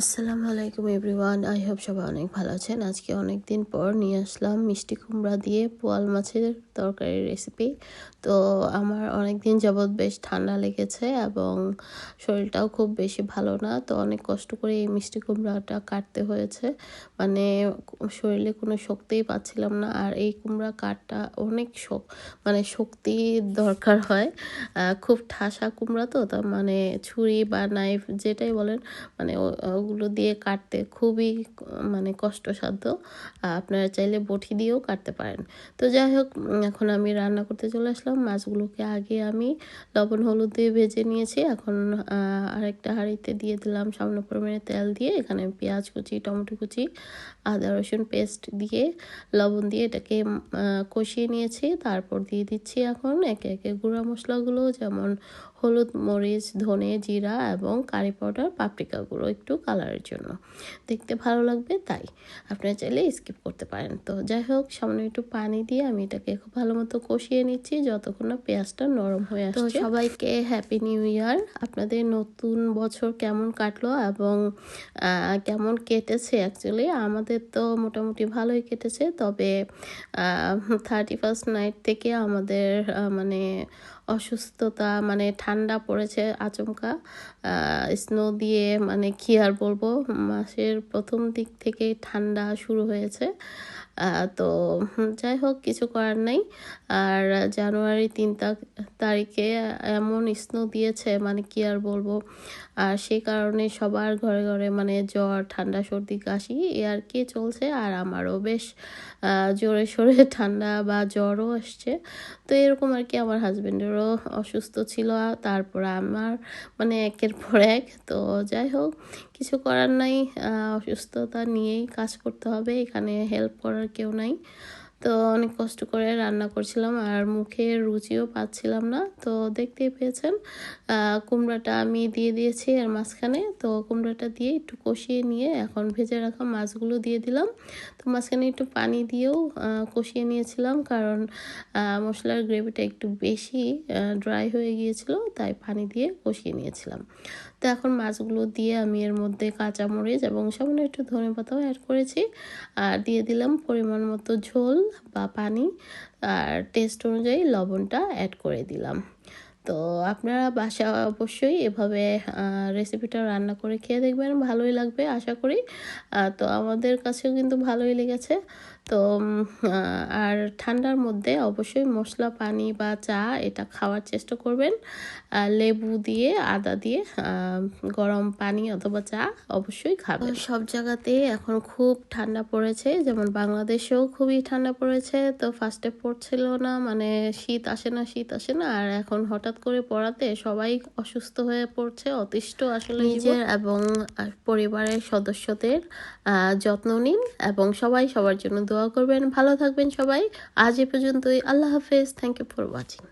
আসসালামু আলাইকুম everyone, I hope সবাই অনেক ভালো আছেন। আজকে অনেক দিন পর নিয়ে আসলাম মিষ্টি কুমড়া দিয়ে পোয়াল মাছের তরকারির রেসিপি তো আমার অনেক দিন যাবৎ বেশ ঠান্ডা লেগেছে এবং শরীরটাও খুব বেশি ভালো না, তো অনেক কষ্ট করে এই মিষ্টি কুমড়াটা কাটতে হয়েছে। মানে শরীরে কোনো শক্তিই পাচ্ছিলাম না আর এই কুমড়া কাটটা অনেক শোক মানে শক্তি দরকার হয়। খুব ঠাসা কুমড়া তো তার মানে ছুরি বা নাইফ যেটাই বলেন মানে ওগুলো দিয়ে কাটতে খুবই মানে কষ্টসাধ্য। আপনারা চাইলে বটি দিয়েও কাটতে পারেন। তো যাই হোক এখন আমি রান্না করতে চলে আসলাম। মাছগুলোকে আগে আমি লবণ, হলুদ দিয়ে ভেজে নিয়েছি। এখন আরেকটা হাঁড়িতে দিয়ে দিলাম সামান্য পরিমাণে তেল দিয়ে। এখানে পেঁয়াজ কুচি, টমেটো কুচি, আদা, রসুন পেস্ট দিয়ে লবণ দিয়ে এটাকে কষিয়ে নিয়েছি। তারপর দিয়ে দিচ্ছি এখন একে একে গুঁড়া মশলাগুলো, যেমন হলুদ মরিচ ধনে জিরা এবং কারি পাউডার পাপরিকা গুঁড়ো একটু কালারের জন্য। দেখতে ভালো লাগবে তাই আপনারা চাইলে স্কিপ করতে পারেন। তো যাই হোক সামনে একটু পানি দিয়ে আমি এটাকে খুব ভালো মতো কষিয়ে নিচ্ছি যতক্ষণ না পেঁয়াজটা নরম হয়ে আসছে। সবাইকে হ্যাপি নিউ ইয়ার আপনাদের নতুন বছর কেমন কাটলো এবং কেমন কেটেছে? অ্যাকচুয়ালি আমাদের তো মোটামুটি ভালোই কেটেছে তবে থার্টি ফার্স্ট নাইট থেকে আমাদের মানে অসুস্থতা মানে ঠান্ডা পড়েছে আচমকা স্নো দিয়ে মানে কি আর বলব, মাসের প্রথম দিক থেকে ঠান্ডা শুরু হয়েছে। তো যাই হোক, কিছু করার নেই। আর জানুয়ারি তিন তারিখে এমন স্নো দিয়েছে মানে কি আর বলব? আর সে কারণে সবার ঘরে ঘরে মানে জ্বর, ঠান্ডা, সর্দি, কাশি এ আর কি চলছে। আর আমারও বেশ জোরে সোরে ঠান্ডা বা জ্বরও আসছে। তো এরকম আর কি আমার হাজব্যান্ডেরও অসুস্থ ছিল, তারপর আমার মানে একের পর এক। তো যাই হোক কিছু করার নাই অসুস্থতা নিয়েই কাজ করতে হবে এখানে হেল্প করার কেউ নাই। তো অনেক কষ্ট করে রান্না করছিলাম আর মুখে রুচিও পাচ্ছিলাম না। তো দেখতেই পেয়েছেন কুমড়াটা আমি দিয়ে দিয়েছি আর মাঝখানে। তো কুমড়াটা দিয়ে একটু কষিয়ে নিয়ে এখন ভেজে রাখা মাছগুলো দিয়ে দিলাম। তো মাঝখানে একটু পানি দিয়েও কষিয়ে নিয়েছিলাম কারণ মশলার গ্রেভিটা একটু বেশি ড্রাই হয়ে গিয়েছিল, তাই পানি দিয়ে কষিয়ে নিয়েছিলাম। তো এখন মাছগুলো দিয়ে আমি এর মধ্যে কাঁচামরিচ এবং সামান্য একটু ধনে পাতাও অ্যাড করেছি। আর দিয়ে দিলাম পরিমাণ মতো ঝোল। বা পানি আর টেস্ট অনুযায়ী লবণটা অ্যাড করে দিলাম। তো আপনারা বাসা অবশ্যই এভাবে রেসিপিটা রান্না করে খেয়ে দেখবেন, ভালোই লাগবে আশা করি। তো আমাদের কাছেও কিন্তু ভালোই লেগেছে। তো আর ঠান্ডার মধ্যে অবশ্যই মশলা, পানি বা চা এটা খাওয়ার চেষ্টা করবেন। লেবু দিয়ে, আদা দিয়ে গরম পানি অথবা চা অবশ্যই খাবেন। সব জায়গাতে এখন খুব ঠান্ডা পড়েছে, যেমন বাংলাদেশেও খুবই ঠান্ডা পড়েছে। তো ফার্স্টে পড়ছিল না মানে শীত আসে না, শীত আসে না, আর এখন হঠাৎ করে পড়াতে সবাই অসুস্থ হয়ে পড়ছে। অতিষ্ঠ আসলে নিজের এবং পরিবারের সদস্যদের যত্ন নিন এবং সবাই সবার জন্য দোয়া করবেন। ভালো থাকবেন সবাই। আজ এ পর্যন্তই। আল্লাহ হাফেজ। Thank you for watching